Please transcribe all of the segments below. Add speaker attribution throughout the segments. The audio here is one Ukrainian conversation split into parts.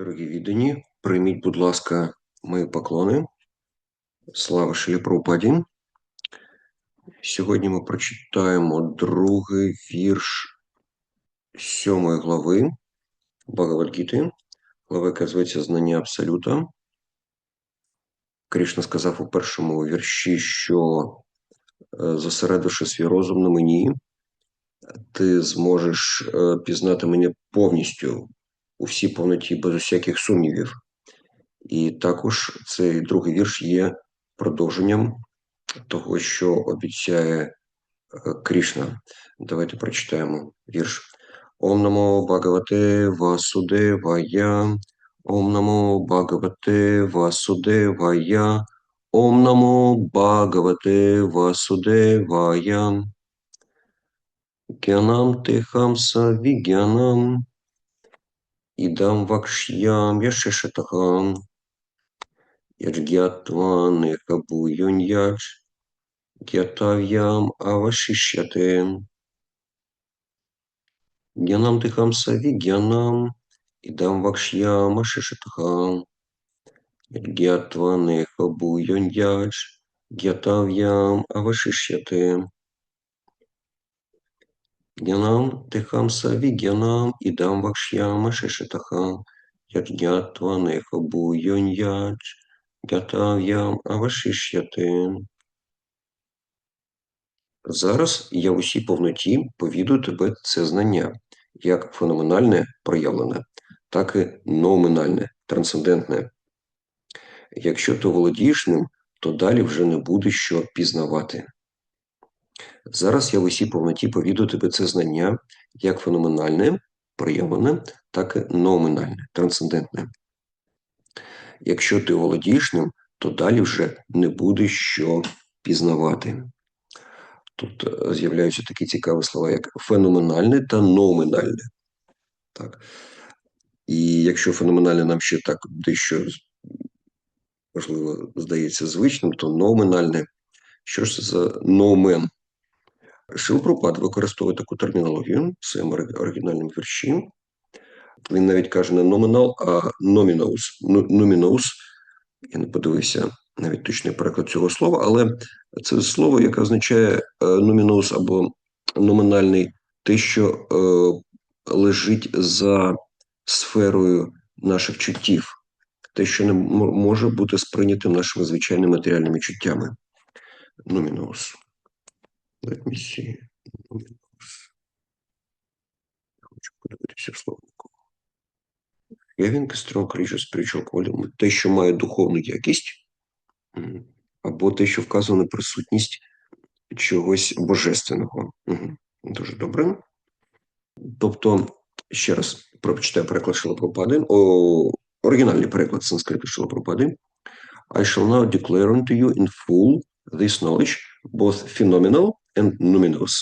Speaker 1: Дорогі віддані, прийміть, будь ласка, мої поклони. Слава Шилі Сьогодні ми прочитаємо другий вірш сьомої глави Багавадгіти, глава, яка зветься Знання Абсолюта. Кришна сказав у першому вірші, що е, зосередивши свій розум на мені, ти зможеш е, пізнати мене повністю у всій повноті, без усяких сумнівів. І також цей другий вірш є продовженням того, що обіцяє е, Кришна. Давайте прочитаємо вірш. Ом намо Бхагавате Васудевая, Ом намо Бхагавате Васудевая, Ом намо Бхагавате Васудевая. Гянам техам са вигянам, Идам вакшьям яшешатахам, Яджгятва нехабуюньяч, Гятавьям авашишяте. Гянам тихам сави гянам, Идам вакшьям ашишатахам, Яджгятва нехабуюньяч, Гятавьям авашишяте. Гянам тихам сави гянам, Идам вакшьям ашишатахам, Яджгятва нехабуюньяч, Гятав'ям авашишяте. Зараз я в усій повноті повідую тебе це знання, як феноменальне проявлене, так і номінальне, трансцендентне. Якщо ти володієш ним, то далі вже не буде що пізнавати. Зараз я в усій повноті повідую тебе це знання, як феноменальне, проявлене, так і номінальне, трансцендентне. Якщо ти володієш ним, то далі вже не буде що пізнавати. Тут е, з'являються такі цікаві слова, як феноменальне та номінальне. Так. І якщо феноменальне нам ще так дещо можливо здається звичним, то номінальне. Що ж це за номен? Шилпропад використовує таку термінологію в своєму оригінальному вірші. Він навіть каже не номінал, а номінаус. Номінаус. Я не подивився навіть точний переклад цього слова, але це слово, яке означає номінус або номінальний, те, що е, лежить за сферою наших чуттів, те, що не може бути сприйнятим нашими звичайними матеріальними чуттями. Номінус. Let me see. Я хочу подивитися словнику. A strong religious spiritual quality – те, що має духовну якість, або те, що вказує на присутність чогось божественного. Дуже добре. Тобто, ще раз прочитаю переклад Шилапропади, о, оригінальний переклад санскриту Шилапропади. I shall now declare unto you in full this knowledge, both phenomenal and numinous.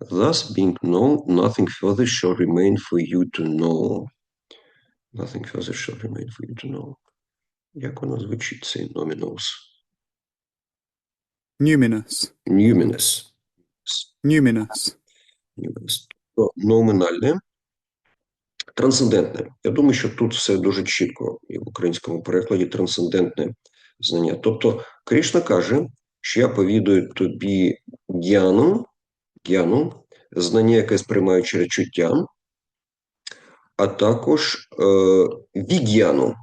Speaker 1: Thus, being known, nothing further shall remain for you to know. Nothing further shall remain for you to know. Як воно звучить, цей номінус?
Speaker 2: Numinous.
Speaker 1: Numinous.
Speaker 2: Numinous.
Speaker 1: Numinous. Тобто Номінальне, трансцендентне. Я думаю, що тут все дуже чітко і в українському перекладі трансцендентне знання. Тобто Кришна каже, що я повідую тобі гьяну, гьяну, знання, яке сприймаю через чуття, а також е, віг'яну.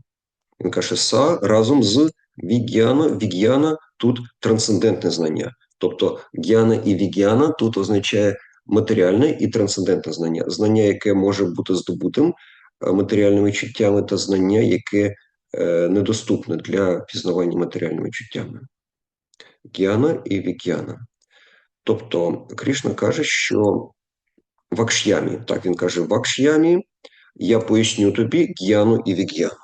Speaker 1: Він каже, са разом з віг'яна, віг'яна тут трансцендентне знання. Тобто гьяна і віг'яна тут означає матеріальне і трансцендентне знання. Знання, яке може бути здобутим е, матеріальними чуттями, та знання, яке е, недоступне для пізнавання матеріальними чуттями. Гьяна і віг'яна. Тобто Кришна каже, що вакш'ямі, так він каже, вакш'ямі, я поясню тобі гьяну і віг'яну.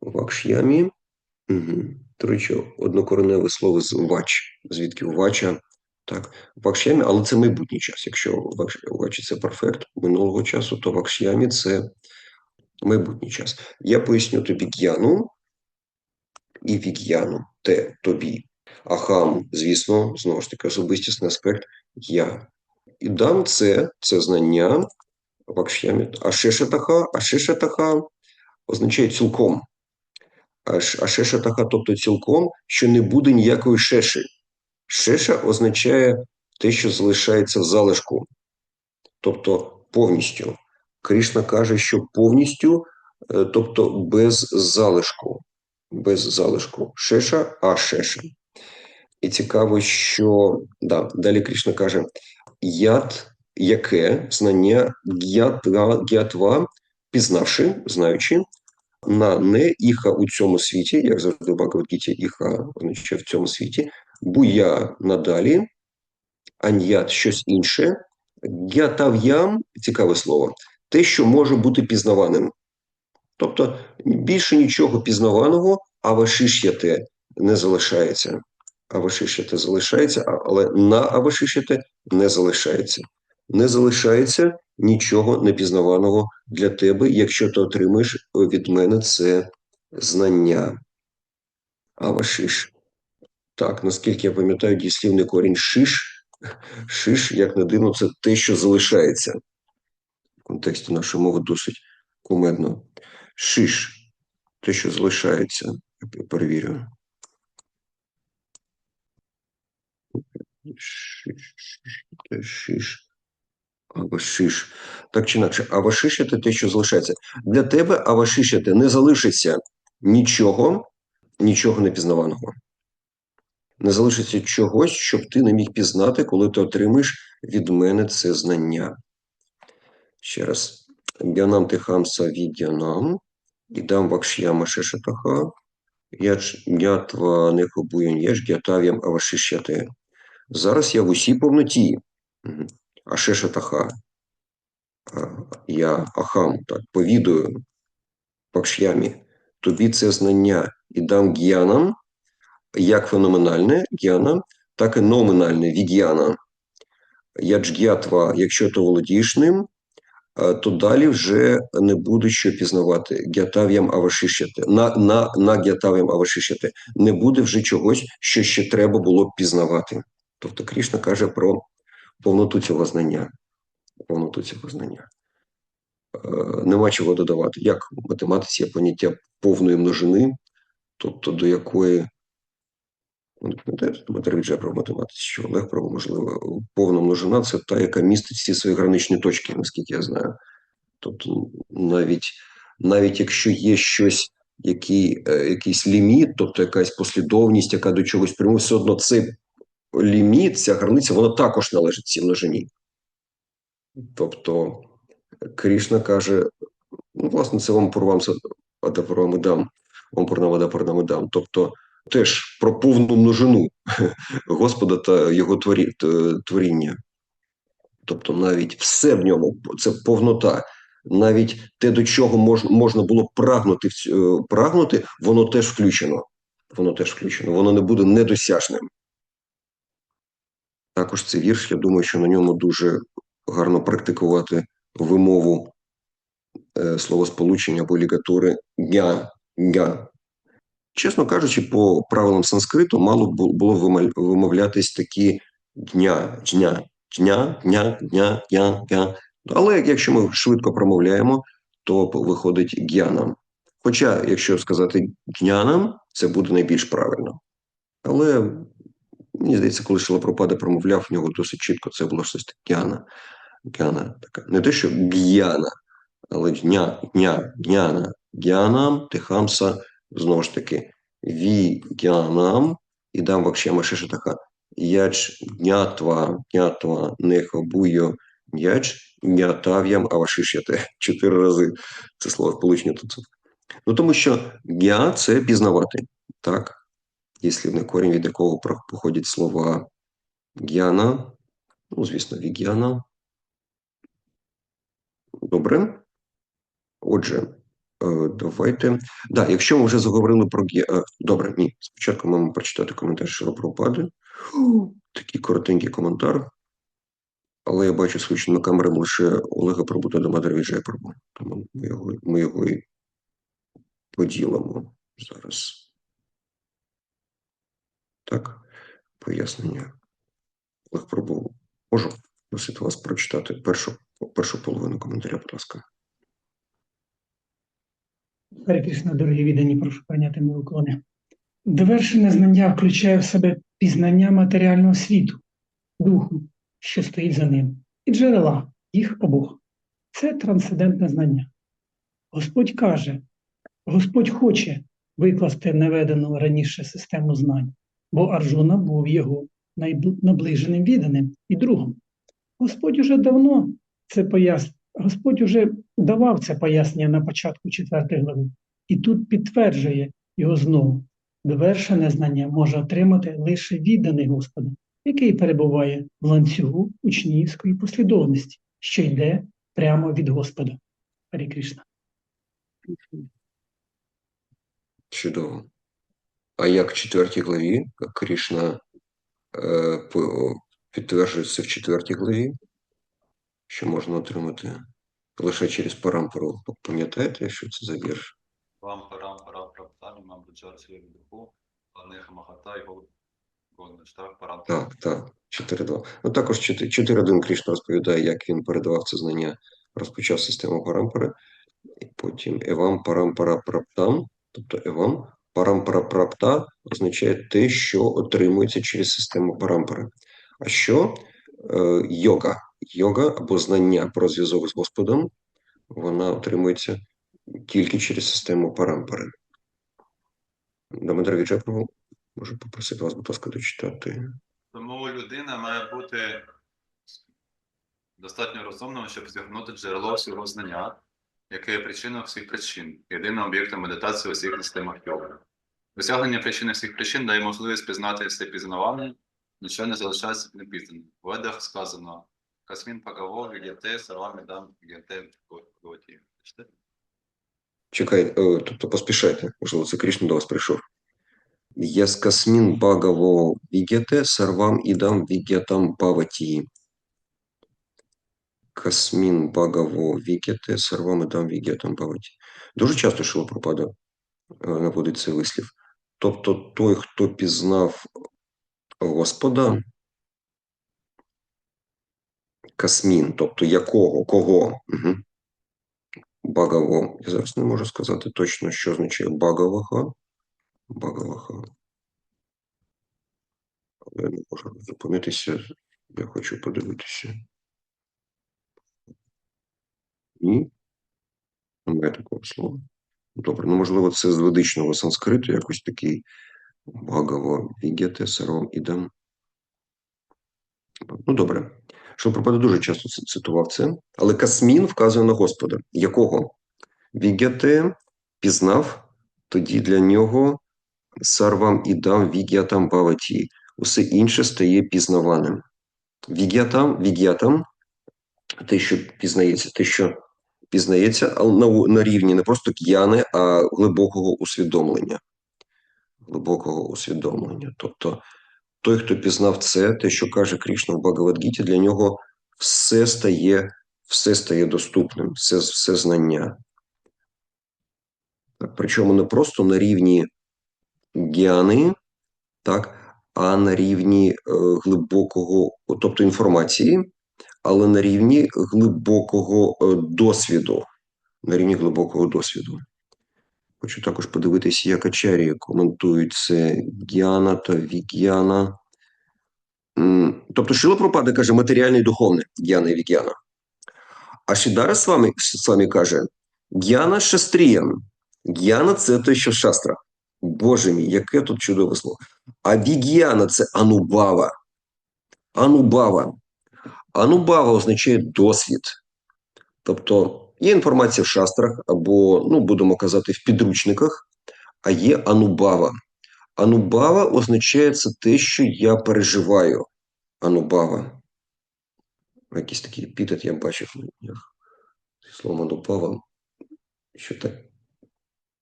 Speaker 1: Вакш'ямі. Угу. До речі, однокореневе слово з вач, звідки вача, так, вакш'ямі, але це майбутній час. Якщо вачі це перфект минулого часу, то вакш'ямі це майбутній час. Я поясню тобі г'яну і віг'яну, те тобі. Ахам, звісно, знову ж таки, особистісний аспект я. І дам це, це знання вакш'ямі. Ашишатаха, ашишатаха, означає цілком. А, ш- а тобто цілком, що не буде ніякої шеші. Шеша означає те, що залишається в залишку, тобто повністю. Кришна каже, що повністю, е, тобто без залишку. Без залишку. Шеша, а шеша. І цікаво, що да, далі Кришна каже: яд, яке знання г'ятва, г'ятва, пізнавши, знаючи, на не іха у цьому світі, як завжди в Бхагавадгіті, іха означає в цьому світі, буя надалі, аньят щось інше, г'ятав'ям, цікаве слово, те, що може бути пізнаваним. Тобто більше нічого пізнаваного, авашиш'яте не залишається. Авашиш'яте залишається, але на авашиш'яте не залишається. Не залишається нічого непізнаваного для тебе, якщо ти отримаєш від мене це знання. Авашиш. Так, наскільки я пам'ятаю, дієслівний корінь шиш. Шиш, як не дивно, це те, що залишається. В контексті нашої мови досить кумедно. Шиш те, що залишається, я перевірю. Шиш. Авашиш. Так чи інакше, авашиш – це те, що залишається. Для тебе авашиш – не залишиться нічого, нічого непізнаваного. Не залишиться чогось, щоб ти не міг пізнати, коли ти отримаєш від мене це знання. Ще раз. Гянам тихамса відянам, ідам вакшяма шешатаха, яч гятва нехобуєн єш гятав'ям авашишяте. Зараз я в усій повноті. А шешатаха. А, Я ахам, так, повідую вакшямі. Тобі це знання і дам г'янам, як феноменальне г'яна, так і номінальне віг'яна. Яджгятва, якщо ти володієш ним, то далі вже не буде що пізнавати. Гятав'ям авашишяте. На, на, на гятав'ям авашишяте. Не буде вже чогось, що ще треба було пізнавати. Тобто Крішна каже про повноту цього знання. Повноту цього знання. Е, Нема чого додавати. Як в математиці є поняття повної множини, тобто до якої Ну, Дмитро про математиці, що Олег про можливо, повна множина це та, яка містить всі свої граничні точки, наскільки я знаю. Тобто, навіть навіть якщо є щось, який, е, якийсь ліміт, тобто якась послідовність, яка до чогось прямує, все одно цей ліміт, ця границя, вона також належить цій множині. Тобто, Крішна каже: ну, власне, це вам порвамся адапурамидам, вам порнавада порнамидам. Тобто, теж про повну множину Господа та його творі, творіння. Тобто навіть все в ньому це повнота. Навіть те, до чого можна, можна було прагнути, е, прагнути, воно теж включено. Воно теж включено, воно не буде недосяжним. Також цей вірш, я думаю, що на ньому дуже гарно практикувати вимову е, словосполучення або лігатури «ня», «ня». Чесно кажучи, по правилам санскриту мало було вимовлятись такі дня, дня, дня, дня, дня, дня, дня. Але якщо ми швидко промовляємо, то виходить г'янам. Хоча, якщо сказати днянам, це буде найбільш правильно. Але мені здається, коли Шилапропада промовляв, в нього досить чітко це було щось гяна. Гяна така. Не те, що г'яна, але дня, дня, гяна, гянам, тихамса, знову ж таки, ві гянам, і дам вакшема шишатаха. Яч гнятва, гнятва, нехобуйо, яч гнятав'ям авашишяте. Чотири рази це слово сполучення тут. Ну, тому що гя – це пізнавати, так? Дієслівний корінь, від якого походять слова гяна, ну, звісно, вігяна. Добре. Отже, е, давайте. Да, якщо ми вже заговорили про е, Добре, ні. Спочатку маємо прочитати коментар Шилопропади. Такий коротенький коментар. Але я бачу свідченими камерами лише Олега Пробута до Мадара Віджая Прабу. Тому ми його, ми його і поділимо зараз. Так, пояснення. Олег Пробу. Можу просити вас прочитати першу, першу половину коментаря, будь ласка.
Speaker 3: Кришна, дорогі віддані, прошу прийняти мої уклони. Довершене знання включає в себе пізнання матеріального світу, духу, що стоїть за ним, і джерела їх обох. Це трансцендентне знання. Господь каже, Господь хоче викласти наведену раніше систему знань, бо Арджуна був його наближеним відданим і другом. Господь уже давно це пояснив. Господь уже давав це пояснення на початку 4 глави, і тут підтверджує його знову. Довершене знання може отримати лише відданий Господа, який перебуває в ланцюгу учнівської послідовності, що йде прямо від Господа. Харі Кришна.
Speaker 1: Чудово. А як в четвертій главі Кришна е, підтверджується в четвертій главі, що можна отримати лише через парампору. Пам'ятаєте, що це за вірш?
Speaker 4: Вам парам пара праптані, мам буджарці духу, панех махата так? Парам
Speaker 1: Так, так, 4.2. Ну також 4.1 Кришна розповідає, як він передавав це знання, розпочав систему парампори, і потім Евам парампара праптам, тобто Евам парампара прапта означає те, що отримується через систему парампори. А що е, йога? Йога або знання про зв'язок з Господом, вона отримується тільки через систему парампори. Дамедра Віджепрову, можу попросити вас, будь ласка, дочитати.
Speaker 4: Тому людина має бути достатньо розумною, щоб зігнути джерело всього знання, яке є причиною всіх причин, єдиним об'єктом медитації у всіх системах йоги. Досягнення причини всіх причин дає можливість пізнати все пізнаване, нічого не залишається непізнаним. В ведах сказано Касмін Пагаво, Гігете, Сарвамі Дам, Гігете, Готі.
Speaker 1: Чекай, е, тобто поспішайте, можливо, це Кришна до вас прийшов. Яскасмін багаво вігете, сарвам ідам вігетам паваті. Касмін багаво вігете, сарвам ідам вігетам паваті. Дуже часто Шила Пропада наводить цей вислів. Тобто той, хто пізнав Господа, Касмін, тобто якого, кого? Угу. Багаво. Я зараз не можу сказати точно, що означає. Багаваха. Але я не можу зупинитися. Я хочу подивитися. Ні. Немає такого слова. Добре, ну можливо, це з ведичного санскриту, якось такий Багаво Вігете Сарвам Ідам. Ну, добре. Шилпропада дуже часто цитував це, але Касмін вказує на Господа. Якого? Вігете пізнав, тоді для нього Сарвам Ідам Вігятам Баваті. Усе інше стає пізнаваним. Вігятам, вігятам те, що пізнається, те, що пізнається, на, рівні не просто к'яни, а глибокого усвідомлення. Глибокого усвідомлення. Тобто той, хто пізнав це, те, що каже Кришна в Багавадгіті, для нього все стає, все стає доступним, все, все знання. Причому не просто на рівні гіани, так, а на рівні е, глибокого, тобто інформації, але на рівні глибокого е, досвіду. На рівні глибокого досвіду. Хочу також подивитися, як Ачарі коментують це Гіана та Вігіана. Тобто Шила Пропада каже матеріальне і духовне Гіана і Вігіана. А Шідара з вами, з вами каже Гіана шастріям. Гіана це те, що в шастрах. Боже мій, яке тут чудове слово. А Вігіана це анубава. Анубава. Анубава означає досвід. Тобто є інформація в шастрах або, ну, будемо казати, в підручниках, а є анубава. Анубава означає це те, що я переживаю. Анубава. Якийсь такий епітет я бачив словом анубава. Що так?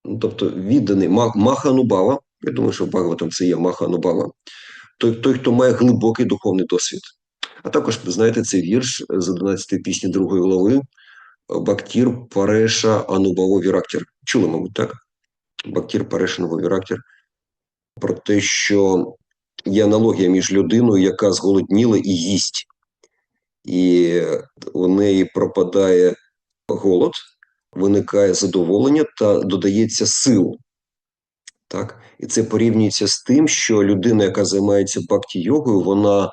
Speaker 1: Ну, тобто відданий Ма- Маха Анубава. Я думаю, що в Бхагаватам це є Маха Анубава. Той, той, хто має глибокий духовний досвід. А також, знаєте, цей вірш з 11-ї пісні другої глави Бактір Пареша Анубаво Вірактір. Чули, мабуть, так? Бактір Пареша Анубаво Вірактір. Про те, що є аналогія між людиною, яка зголодніла і їсть. І у неї пропадає голод, виникає задоволення та додається сил. Так? І це порівнюється з тим, що людина, яка займається бхакті-йогою, вона е,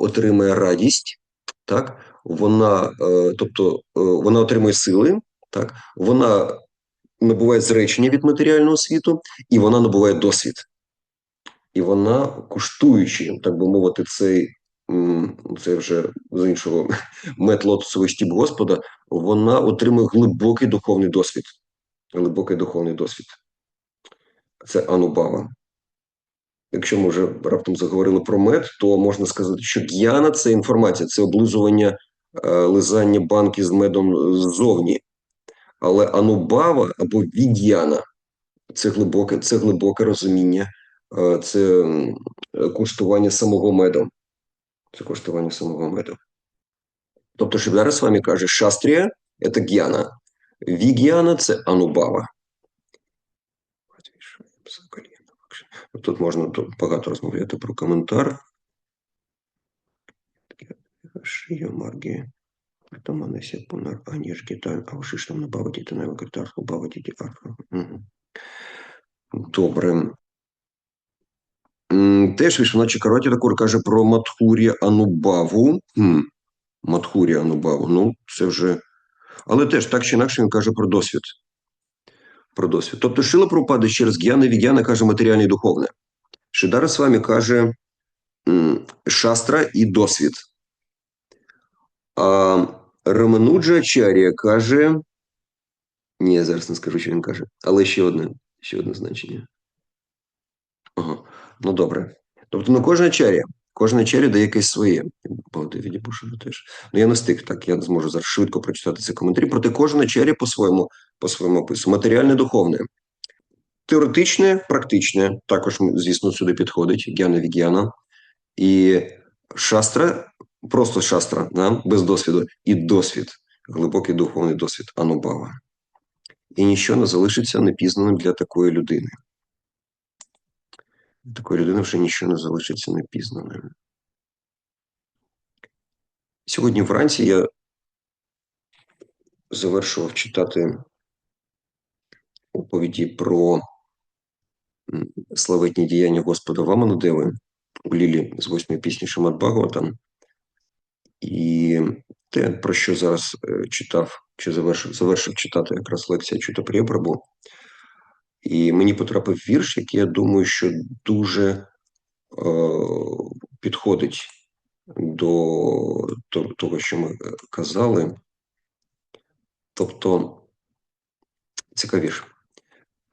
Speaker 1: отримує радість, так? вона, е, тобто, е, вона отримує сили, так? вона набуває зречення від матеріального світу, і вона набуває досвід. І вона, куштуючи, так би мовити, цей, це вже з іншого мет лотосовий Господа, вона отримує глибокий духовний досвід. Глибокий духовний досвід. Це анубава. Якщо ми вже раптом заговорили про мед, то можна сказати, що г'яна це інформація, це облизування, е, лизання банки з медом ззовні. Але анубава або від'яна це глибоке, це глибоке розуміння, е, це куштування самого меду. Це куштування самого меду. Тобто Шибдара з вами каже, шастрія – це г'яна, віг'яна – це анубава. Тут можна багато розмовляти про коментар. Шия Маргі. Таманеся пунар аніж гіталь, а вже ж там набавити на викритарку, бавити арфа. Добре. Теж Вішваначі Караті Такур каже про Матхурі Анубаву. Матхурі Анубаву. Ну, це вже. Але теж так чи інакше він каже про досвід. Про досвід. Тобто Шила Прабхупада через Гьяна Відьяна каже матеріальне і духовне. Шидара з вами каже шастра і досвід. А Рамануджа Ачарія каже. Ні, я зараз не скажу, що він каже. Але ще одне, ще одне значення. Ага. Ну добре. Тобто, ну кожна чаря, кожна чаря дає якесь своє. Балдивіді Бушева теж. Ну я не встиг так, я не зможу зараз швидко прочитати ці коментарі. Проте кожна чаря по своєму, по своєму опису. Матеріальне, духовне. Теоретичне, практичне, також, звісно, сюди підходить гяна вігяна. І шастра, просто шастра, да? без досвіду, і досвід, глибокий духовний досвід анубава. І нічого не залишиться непізнаним для такої людини. Для Такої людини вже нічого не залишиться непізнаним. Сьогодні вранці я завершував читати оповіді про славетні діяння Господа Ваманадеви у Лілі з восьмої пісні Шамат Бхагаватам. І те, про що зараз е, читав, чи завершив, завершив читати якраз лекція Чута Прабу. І мені потрапив вірш, який я думаю, що дуже е, підходить до того, що ми е, казали. Тобто, цікавіше.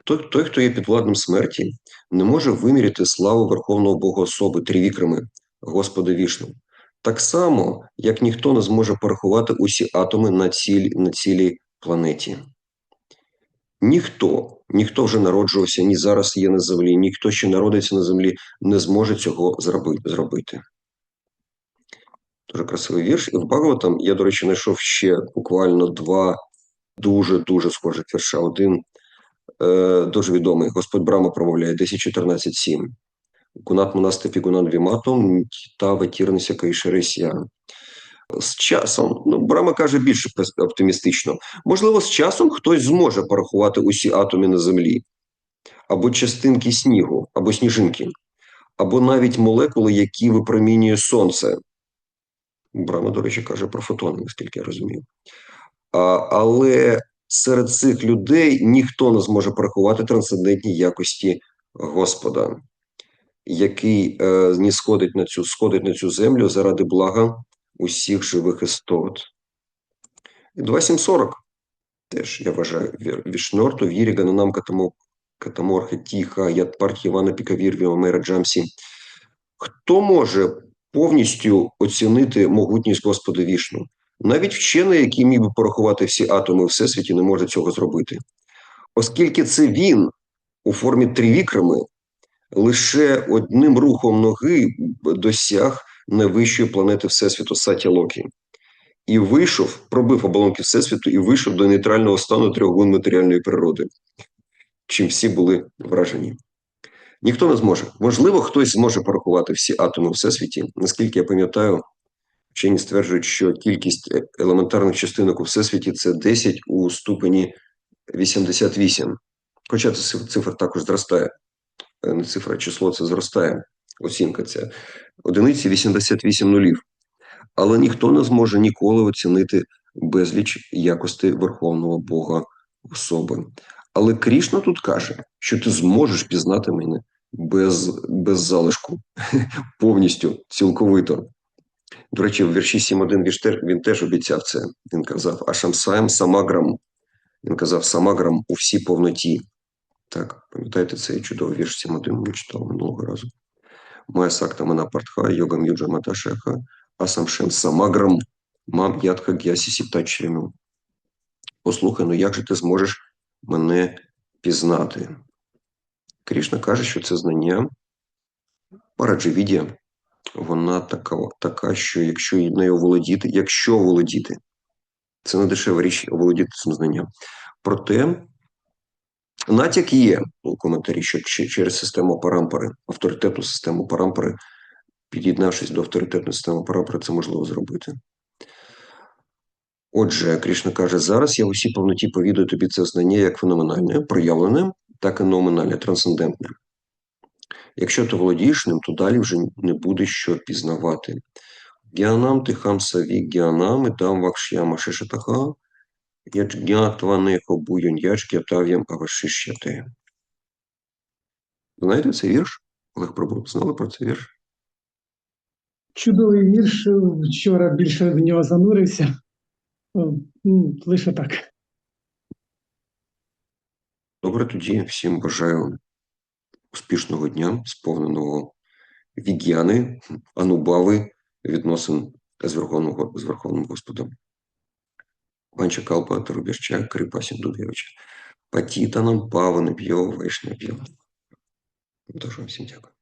Speaker 1: Той, той, хто є підвладним смерті, не може виміряти славу Верховного Бога особи Трівікрами, Господа Вішну. Так само, як ніхто не зможе порахувати усі атоми на, ціль, на цілій планеті. Ніхто, ніхто вже народжувався, ні зараз є на землі, ніхто ще народиться на землі, не зможе цього зробити. Дуже красивий вірш. І в Багаватам я, до речі, знайшов ще буквально два дуже-дуже схожих вірша. Один е, дуже відомий. Господь Брама промовляє 10.14.7. Кунат монастепі гунан віматом та ветірнися кайшересія. З часом, ну, Брама каже більш оптимістично. Можливо, з часом хтось зможе порахувати усі атоми на землі, або частинки снігу, або сніжинки, або навіть молекули, які випромінює сонце. Брама, до речі, каже про фотони, наскільки я розумію. А, але серед цих людей ніхто не зможе порахувати трансцендентні якості Господа, який е, сходить на цю, сходить на цю землю заради блага усіх живих істот. І 2740 теж, я вважаю, Вішнорту, Вірі, Гананам, Катамо, Катаморхи, Тіха, Ядпарх, Івана Пікавір, Віомера, Джамсі. Хто може повністю оцінити могутність Господа Вішну? Навіть вчений, який міг би порахувати всі атоми у всесвіті, не може цього зробити. Оскільки це він у формі трівікрами лише одним рухом ноги досяг найвищої планети Всесвіту Сатя Локі. І вийшов, пробив оболонки Всесвіту і вийшов до нейтрального стану трьох матеріальної природи, чим всі були вражені. Ніхто не зможе. Можливо, хтось зможе порахувати всі атоми Всесвіті. Наскільки я пам'ятаю, Вчені стверджують, що кількість е- елементарних частинок у всесвіті це 10 у ступені 88. Хоча це цифра також зростає. Е, Не цифра, число це зростає. Оцінка ця. Одиниці 88 нулів. Але ніхто не зможе ніколи оцінити безліч якостей Верховного Бога особи. Але Крішна тут каже, що ти зможеш пізнати мене без, без залишку, повністю, цілковито. До речі, в вірші 7.1 він теж, він теж обіцяв це. Він казав Ашамсаєм Самаграм. Він казав Самаграм у всій повноті. Так, пам'ятаєте цей чудовий вірш 7.1 ми читали минулого разу. Мая сакта мана партха, йогам юджа маташеха, асамшем самаграм, мам ядха гясі сіптачрину. Послухай, ну як же ти зможеш мене пізнати? Крішна каже, що це знання параджевідія, вона така, така, що якщо нею володіти, якщо володіти, це не дешева річ володіти цим знанням. Проте натяк є у коментарі, що через систему парампори, авторитетну систему парампори, під'єднавшись до авторитетної системи парампори, це можливо зробити. Отже, Крішна каже, зараз я в усій повноті повідаю тобі це знання як феноменальне, проявлене, так і номінальне, трансцендентне. Якщо ти володієш ним, то далі вже не буде що пізнавати. Гіанам тихам саві гіанам і там вакшяма яджгятванехо буйон яджгятав'ям авашишяте. Знаєте цей вірш? Олег Пробув, знали про цей вірш?
Speaker 3: Чудовий вірш. Вчора більше в нього занурився. Ну, Лише так.
Speaker 1: Добре, тоді всім бажаю успішного дня, сповненого віг'яни, анубави, відносин з Верховним, з Верховним Господом. Панча Калпа Тарубірча, Крипа Сіндубєвича. Патітанам Паванеб'йо Вайшнаб'йо. Дуже всім дякую.